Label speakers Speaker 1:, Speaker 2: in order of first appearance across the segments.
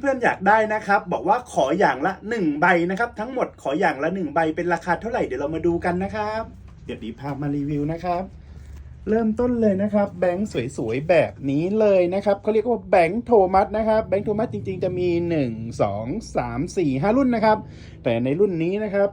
Speaker 1: เพื่อนๆอยากได้นะครับ บอกว่าขออย่างละ 1 ใบนะครับ ทั้งหมดขออย่างละ 1 ใบเป็นราคาเท่าไหร่เดี๋ยวเรามาดูกันนะครับ เดี๋ยวดีพามารีวิวนะครับ เริ่มต้นเลยนะครับ แบงค์สวยๆแบบนี้เลยนะครับเขาเรียกว่าแบงค์โทมัสนะครับแบงค์โทมัสจริงๆ จะมี 1 2 3 4 5 รุ่นนะครับ แต่ในรุ่นนี้นะครับ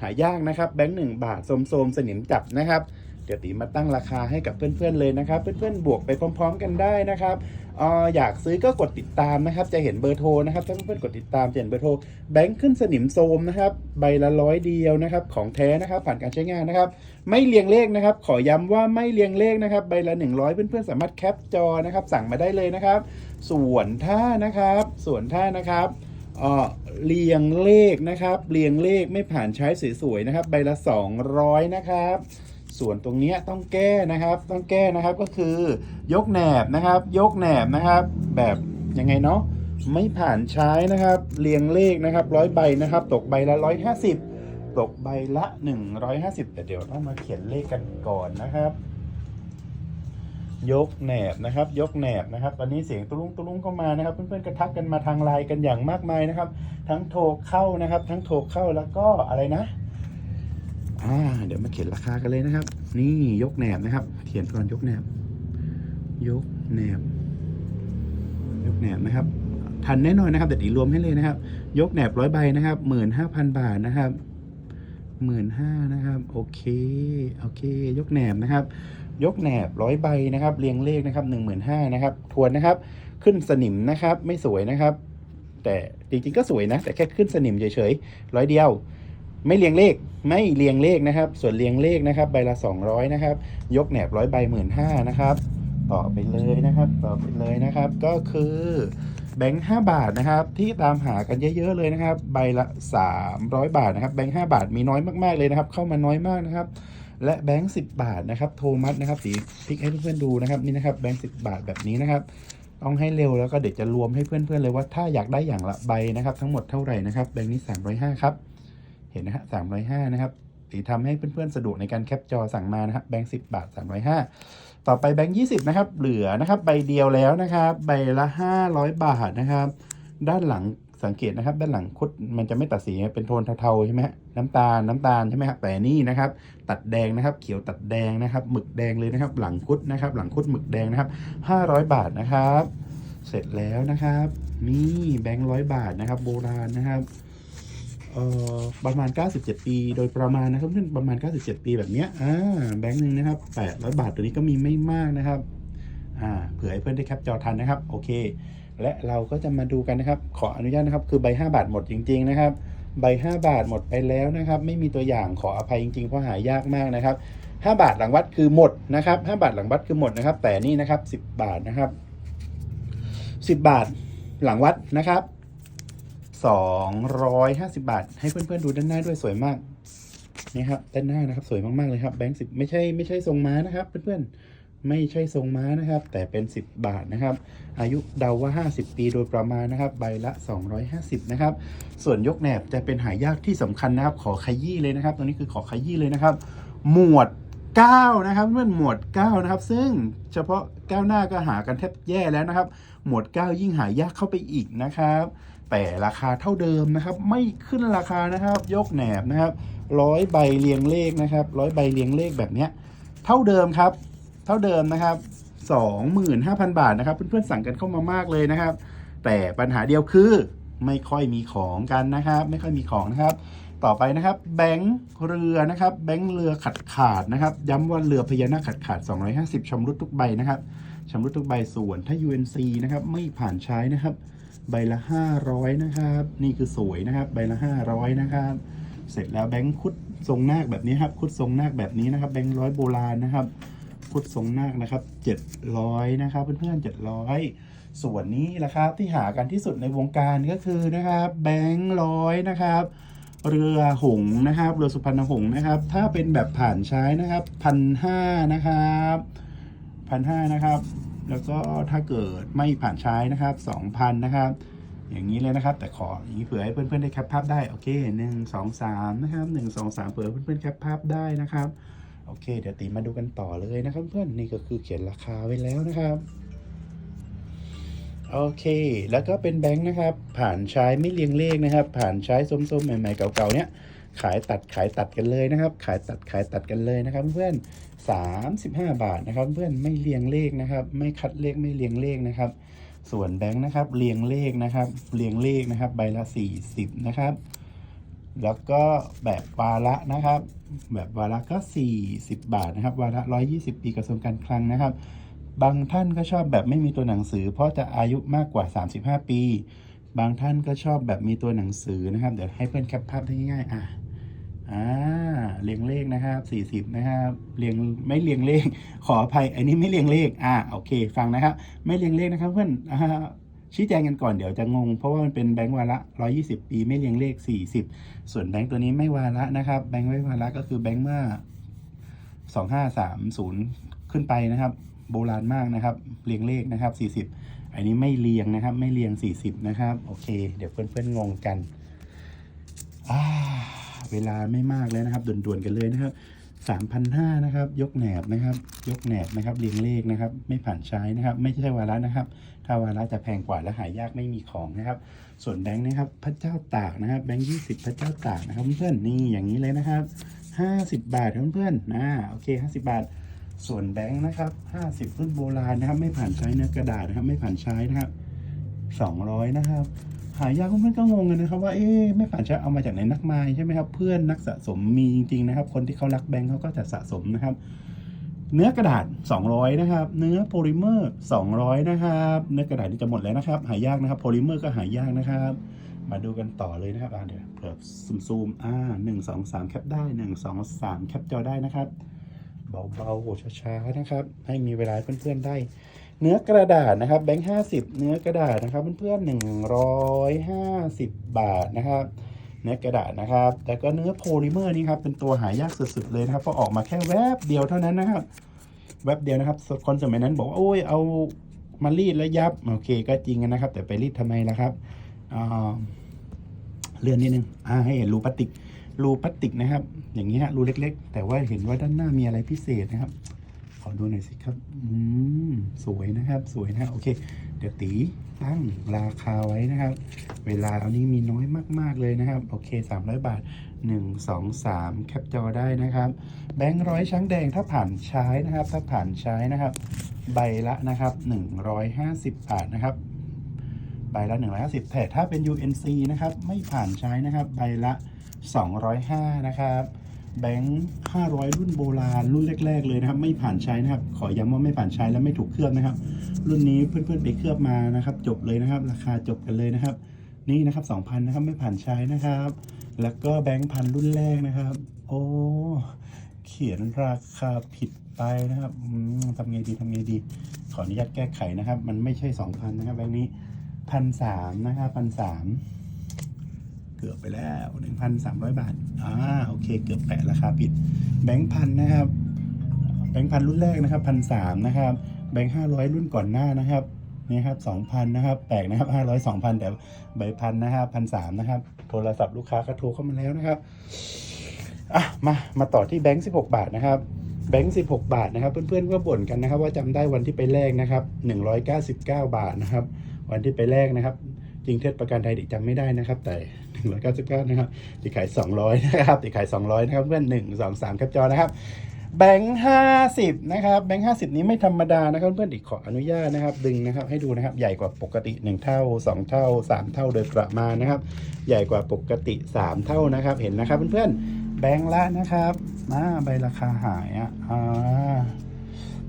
Speaker 1: หายากนะครับแบงค์หนึ่งบาทโสมๆสนิมจับนะครับ เดี๋ยวตีมาตั้งราคาให้กับเพื่อนๆเลยนะครับ เพื่อนๆบวกไปพร้อม ๆ กันได้นะครับอออยากซื้อก็กดติดตามนะครับ จะเห็นเบอร์โทรนะครับถ้าเพื่อนๆกดติดตามจะเห็นเบอร์โทรแบงค์ขึ้นสนิมโทรมนะครับใบละร้อยเดียวนะครับ ของแท้นะครับ ผ่านการใช้งานนะครับ ไม่เรียงเลขนะครับ ขอย้ำว่าไม่เรียงเลขนะครับ ใบละ 100 เพื่อนๆสามารถแคปจอนะครับ สั่งมาได้เลยนะครับ ส่วนถ้านะครับ ส่วนถ้านะครับอ่อเรียงเลขนะครับ เรียงเลขไม่ผ่านใช้สวยๆนะครับ ใบละ 200 นะครับ ส่วนตรงนี้ต้องแก้นะครับต้องแก้นะครับก็คือยกแหนบนะครับ ยกแหนบนะครับ แบบยังไงเนาะไม่ผ่านใช้นะครับ เรียงเลขนะครับร้อยใบนะครับ ตกใบละ150ตกใบละ 150 แต่เดี๋ยวต้องมาเขียนเลขกันก่อนนะครับ ยกแหนบนะครับ ยกแหนบนะครับ ตอนนี้เสียงตุ้งตุ้งเข้ามานะครับ เพื่อนๆก็ทักกันมาทางไลน์กันอย่างมากมายนะครับ ทั้งโทรเข้านะครับ ทั้งโทรเข้าแล้วก็อะไรนะ อ่าเดี๋ยวมาเขียนราคากันเลยนะครับ นี่ยกแหนบนะครับ เขียนก่อนยกแหนบ ยกแหนบ ยกแหนบนะครับ ทันแน่นอนนะครับ เดี๋ยวตีรวมให้เลยนะครับ ยกแหนบร้อยใบนะครับหมื่นห้าพันบาทนะครับหมื่นห้านะครับ โอเค โอเค ยกแหนบนะครับ ยกแหนบร้อยใบนะครับ เรียงเลขนะครับหนึ่งหมื่นห้านะครับ ทวนนะครับ ขึ้นสนิมนะครับ ไม่สวยนะครับ แต่จริงๆก็สวยนะ แต่แค่ขึ้นสนิมเฉยๆร้อยเดียว ไม่เรียงเลขไม่เรียงเลขนะครับ ส่วนเรียงเลขนะครับ ใบละ 200 นะครับ ยกแหนบร้อยใบหมื่นห้านะครับ ต่อไปเลยนะครับ ต่อไปเลยนะครับ ก็คือแบงค์5บาทนะครับ ที่ตามหากันเยอะๆเลยนะครับ ใบละ 300 บาทนะครับ แบงค์5บาทมีน้อยมากๆเลยนะครับ เข้ามาน้อยมากนะครับ และแบงค์10บาทนะครับ โทมัสนะครับสีพลิกให้เพื่อนๆดูนะครับนี่นะครับแบงค์10บาทแบบนี้นะครับต้องให้เร็วแล้วก็เดี๋ยวจะรวมให้เพื่อนๆเลยว่าถ้าอยากได้อย่างละใบนะครับ ทั้งหมดเท่าไหร่นะครับแบงค์นี้305ครับ เห็นนะฮะ305นะครับตีทำให้เพื่อนๆสะดวกในการแคปจอสั่งมานะครับแบงค์10บาท305ต่อไปแบงค์20นะครับ เหลือนะครับใบเดียวแล้วนะครับ ใบละ500บาทนะครับ ด้านหลังสังเกตนะครับ ด้านหลังคุดมันจะไม่ตัดสีเป็นโทนเทาๆใช่ไหมน้ำตาลน้ำตาลใช่ไหมครับแต่นี่นะครับ ตัดแดงนะครับ เขียวตัดแดงนะครับ หมึกแดงเลยนะครับ หลังคุดนะครับ หลังคุดหมึกแดงนะครับ500บาทนะครับ เสร็จแล้วนะครับ นี่แบงค์ร้อยบาทนะครับ โบราณนะครับ ประมาณ 97 ปี โดยประมาณนะครับเพื่อนประมาณ 97 ปีแบบเนี้ยอ่าแบงค์หนึ่งนะครับ800 บาทตัวนี้ก็มีไม่มากนะครับอ่าเผื่อให้เพื่อนได้แคปจอทันนะครับ โอเค และเราก็จะมาดูกันนะครับ ขออนุญาตนะครับคือใบ 5 บาทหมดจริง ๆ นะครับ ใบ 5 บาทหมดไปแล้วนะครับ ไม่มีตัวอย่างขออภัยจริงๆเพราะหายากมากนะครับ 5 บาทหลังวัดคือหมดนะครับ 5 บาทหลังวัดคือหมดนะครับ แต่นี่นะครับ 10 บาทนะครับ 10 บาทหลังวัดนะครับ 250 บาท ให้เพื่อนๆดูด้านหน้าด้วยสวยมากนี่ครับด้านหน้านะครับสวยมากๆเลยครับแบงค์สิบไม่ใช่ไม่ใช่ทรงม้านะครับ เพื่อนๆไม่ใช่ทรงม้านะครับ แต่เป็น 10 บาทนะครับ อายุเดาว่า 50 ปีโดยประมาณนะครับ ใบละ 250 นะครับ ส่วนยกแหนบจะเป็นหายากที่สำคัญนะครับ ขอขยี้เลยนะครับตัวนี้คือขอขยี้เลยนะครับ หมวด9นะครับเพื่อนหมวด9นะครับ ซึ่งเฉพาะก้าวหน้าก็หากันแทบแย่แล้วนะครับ หมวด 9 ยิ่งหายากเข้าไปอีกนะครับ แต่ราคาเท่าเดิมนะครับ ไม่ขึ้นราคานะครับ ยกแหนบนะครับร้อยใบเรียงเลขนะครับร้อยใบเรียงเลขแบบเนี้ยเท่าเดิมครับ เท่าเดิมนะครับ25,000 บาทนะครับ เพื่อนๆสั่งกันเข้ามามากเลยนะครับ แต่ปัญหาเดียวคือไม่ค่อยมีของกันนะครับ ไม่ค่อยมีของนะครับ ต่อไปนะครับ แบงค์เรือนะครับ แบงค์เรือขัดขาดนะครับ ย้ำว่าเรือพญานาคขัดขาด 250ชำรุดทุกใบนะครับชำรุดทุกใบส่วนถ้า UNC นะครับไม่ผ่านใช้นะครับ ใบละ 500 นะครับ นี่คือสวยนะครับ ใบละ 500 นะครับ เสร็จแล้วแบงค์คุดทรงนาคแบบนี้ครับ คุดทรงนาคแบบนี้นะครับ แบงค์ร้อยโบราณนะครับ คุดทรงนาคนะครับ 700 นะครับ เพื่อนๆ 700 ส่วนนี้ราคาที่หากันที่สุดในวงการก็คือนะครับ แบงค์ร้อยนะครับ เรือหงนะครับ เรือสุพรรณหงนะครับ ถ้าเป็นแบบผ่านใช้นะครับพันห้านะครับพันห้านะครับ แล้วก็ถ้าเกิดไม่ผ่านใช้นะครับสองพันนะครับ อย่างนี้เลยนะครับ แต่ขออย่างนี้เผื่อให้เพื่อนๆได้แคปภาพได้โอเคหนึ่งสองสามนะครับหนึ่งสองสามเผื่อเพื่อนๆแคปภาพได้นะครับโอเค เดี๋ยวตีมาดูกันต่อเลยนะครับ เพื่อนนี่ก็คือเขียนราคาไว้แล้วนะครับโอเค แล้วก็เป็นแบงค์นะครับ ผ่านใช้ไม่เรียงเลขนะครับ ผ่านใช้ส้มๆใหม่ๆเก่าๆเนี้ย ขายตัดขายตัดกันเลยนะครับ ขายตัดขายตัดกันเลยนะครับ เพื่อน35บาทนะครับ เพื่อนไม่เรียงเลขนะครับ ไม่คัดเลขไม่เรียงเลขนะครับ ส่วนแบงค์นะครับเรียงเลขนะครับ เรียงเลขนะครับ ใบละ40นะครับ แล้วก็แบบวาระนะครับ แบบวาระก็40บาทนะครับ วาระ120ปีกระทรวงการคลังนะครับ บางท่านก็ชอบแบบไม่มีตัวหนังสือ เพราะจะอายุมากกว่า35ปีบางท่านก็ชอบแบบมีตัวหนังสือนะครับ เดี๋ยวให้เพื่อนแคปภาพได้ง่ายๆอะ อ่าเรียงเลขนะครับ 40 นะครับเรียงไม่เรียงเลข ขออภัยอันนี้ไม่เรียงเลขอ่าโอเค ฟังนะครับ ไม่เรียงเลขนะครับเพื่อนอ่าชี้แจงกันก่อนเดี๋ยวจะงง เพราะว่ามันเป็นแบงก์วาระ 120 ปีไม่เรียงเลข 40 ส่วนแบงก์ตัวนี้ไม่วาระนะครับ แบงก์ไม่วาระก็คือแบงก์เมื่อ 2530 ขึ้นไปนะครับ โบราณมากนะครับ เรียงเลขนะครับ 40 อันนี้ไม่เรียงนะครับ ไม่เรียง 40 นะครับ โอเค เดี๋ยวเพื่อนๆงงกันอ่า เวลาไม่มากแล้วนะครับด่วนๆกันเลยนะครับ3,500นะครับ ยกแหนบนะครับ ยกแหนบนะครับเรียงเลขนะครับ ไม่ผ่านใช้นะครับ ไม่ใช่วาระนะครับ ถ้าวาระจะแพงกว่าและหายากไม่มีของนะครับ ส่วนแบงค์นะครับ พระเจ้าตากนะครับ แบงค์20พระเจ้าตากนะครับเพื่อนนี่อย่างนี้เลยนะครับ50บาทเพื่อนๆอ่าโอเค50บาท ส่วนแบงค์นะครับ50รุ่นโบราณนะครับ ไม่ผ่านใช้เนื้อกระดาษนะครับ ไม่ผ่านใช้นะครับ200นะครับ หายากเพื่อนก็งงกันนะครับว่าเอ๊ะไม่ผ่านใช้เอามาจากไหนนักมายใช่ไหมครับ เพื่อนนักสะสมมีจริงๆนะครับ คนที่เขารักแบงค์เขาก็จะสะสมนะครับ เนื้อกระดาษ 200 นะครับ เนื้อโพลิเมอร์ 200 นะครับ เนื้อกระดาษนี่จะหมดแล้วนะครับ หายากนะครับ โพลิเมอร์ก็หายากนะครับ มาดูกันต่อเลยนะครับอ่าเดี๋ยวเผื่อซูมๆอ่าหนึ่งสองสามแคปได้หนึ่งสองสามแคปจอได้นะครับ เบาๆช้าๆนะครับ ให้มีเวลาเพื่อนๆได้ เนื้อกระดาษนะครับแบงค์ห้าสิบเนื้อกระดาษนะครับเพื่อนๆหนึ่งร้อยห้าสิบบาทนะครับเนื้อกระดาษนะครับ แต่ก็เนื้อโพลิเมอร์นี่ครับเป็นตัวหายากสุดๆเลยนะครับเพราะออกมาแค่แวบเดียวเท่านั้นนะครับ แวบเดียวนะครับคนสมัยนั้นบอกว่าโอ้ยเอามารีดแล้วยับโอเคก็จริงนะครับ แต่ไปรีดทำไมล่ะครับเลื่อนนิดนึงอ่าให้เห็นรูพลาสติกรูพลาสติกนะครับ อย่างนี้ฮะรูเล็ก ๆ แต่ว่าเห็นว่าด้านหน้ามีอะไรพิเศษนะครับ ขอดูหน่อยสิครับ อืม สวยนะครับ สวยนะโอเค เดี๋ยวตีตั้งราคาไว้นะครับ เวลาเอานี้มีน้อยมาก ๆ เลยนะครับ โอเค 300 บาท 1 2 3 แคปจอได้นะครับ แบงค์ร้อยช้างแดงถ้าผ่านใช้นะครับ ถ้าผ่านใช้นะครับ ใบละนะครับ 150 บาทนะครับใบละ 150แต่ถ้าเป็น UNC นะครับ ไม่ผ่านใช้นะครับ ใบละ 205 นะครับ แบงค์500 รุ่นโบราณรุ่นแรก ๆ เลยนะครับ ไม่ผ่านใช้นะครับ ขอย้ำว่าไม่ผ่านใช้และไม่ถูกเคลือบนะครับ รุ่นนี้เพื่อนๆไปเคลือบมานะครับ จบเลยนะครับ ราคาจบกันเลยนะครับ นี่นะครับ2,000นะครับไม่ผ่านใช้นะครับ แล้วก็แบงค์พันรุ่นแรกนะครับ โอ้เขียนราคาผิดไปนะครับทำไงดีทำไงดี ขออนุญาตแก้ไขนะครับ มันไม่ใช่2,000นะครับแบงค์นี้พันสามนะครับพันสาม เกือบไปแล้ว 1,300 บาท อ่า โอเค เกือบแปะราคาผิด แบงค์พันนะครับ แบงค์พันรุ่นแรกนะครับพันสามนะครับ แบงค์ห้าร้อยรุ่นก่อนหน้านะครับ นี่ครับสองพันนะครับ แปลกนะครับห้าร้อยสองพันแต่ใบพันนะครับพันสามนะครับ โทรศัพท์ลูกค้าก็โทรเข้ามาแล้วนะครับ อะ มา มาต่อที่แบงค์สิบหกบาทนะครับแบงค์สิบหกบาทนะครับ เพื่อนๆก็บ่นกันนะครับ ว่าจำได้วันที่ไปแลกนะครับหนึ่งร้อยเก้าสิบเก้าบาทนะครับ วันที่ไปแลกนะครับ จริงเทศประกันไทยเด็กจำไม่ได้นะครับ แต่ นึ่งร้อยเก้าสิบเก้านะครับติดขายสองร้อยนะครับติดขายสองร้อยนะครับเพื่อนหนึ่งสองสามแคปจอนะครับแบงค์ห้าสิบนะครับแบงค์ห้าสิบนี้ไม่ธรรมดานะครับเพื่อนอีกขออนุญาตนะครับดึงนะครับให้ดูนะครับใหญ่กว่าปกติหนึ่งเท่าสองเท่าสามเท่าโดยประมาณนะครับ ใหญ่กว่าปกติสามเท่านะครับเห็นนะครับเพื่อนๆแบงค์ละนะครับอ่าใบราคาหายอะอ่า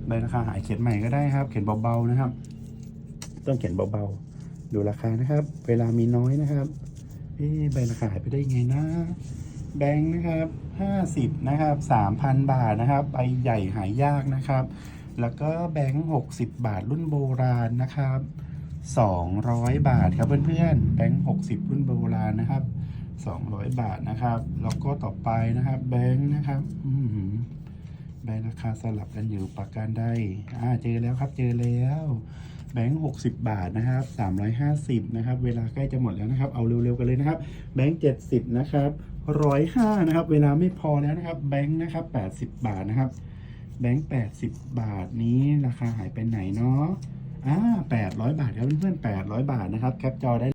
Speaker 1: ใบราคาหายเขียนใหม่ก็ได้ครับ เขียนเบาๆนะครับ ต้องเขียนเบาๆ ดูราคานะครับ เวลามีน้อยนะครับ เอ๊ะใบราคาหายไปได้ไงนะ แบงค์นะครับห้าสิบนะครับสามพันบาทนะครับใบใหญ่หายากนะครับ แล้วก็แบงค์หกสิบบาทรุ่นโบราณนะครับสองร้อยบาทครับเพื่อนๆ แบงค์หกสิบรุ่นโบราณนะครับสองร้อยบาทนะครับ แล้วก็ต่อไปนะครับ แบงค์นะครับอืแบงค์ราคาสลับกันอยู่ประการใดอ่าเจอแล้วครับเจอแล้ว แบงค์หกสิบบาทนะครับสามร้อยห้าสิบนะครับ เวลาใกล้จะหมดแล้วนะครับ เอาเร็วๆกันเลยนะครับ แบงค์เจ็ดสิบนะครับร้อยห้านะครับ เวลาไม่พอแล้วนะครับ แบงค์นะครับแปดสิบบาทนะครับ แบงค์แปดสิบบาทนี้ราคาหายไปไหนเนาะอ่าแปดร้อยบาทครับเพื่อนๆแปดร้อยบาทนะครับ แคปจอได้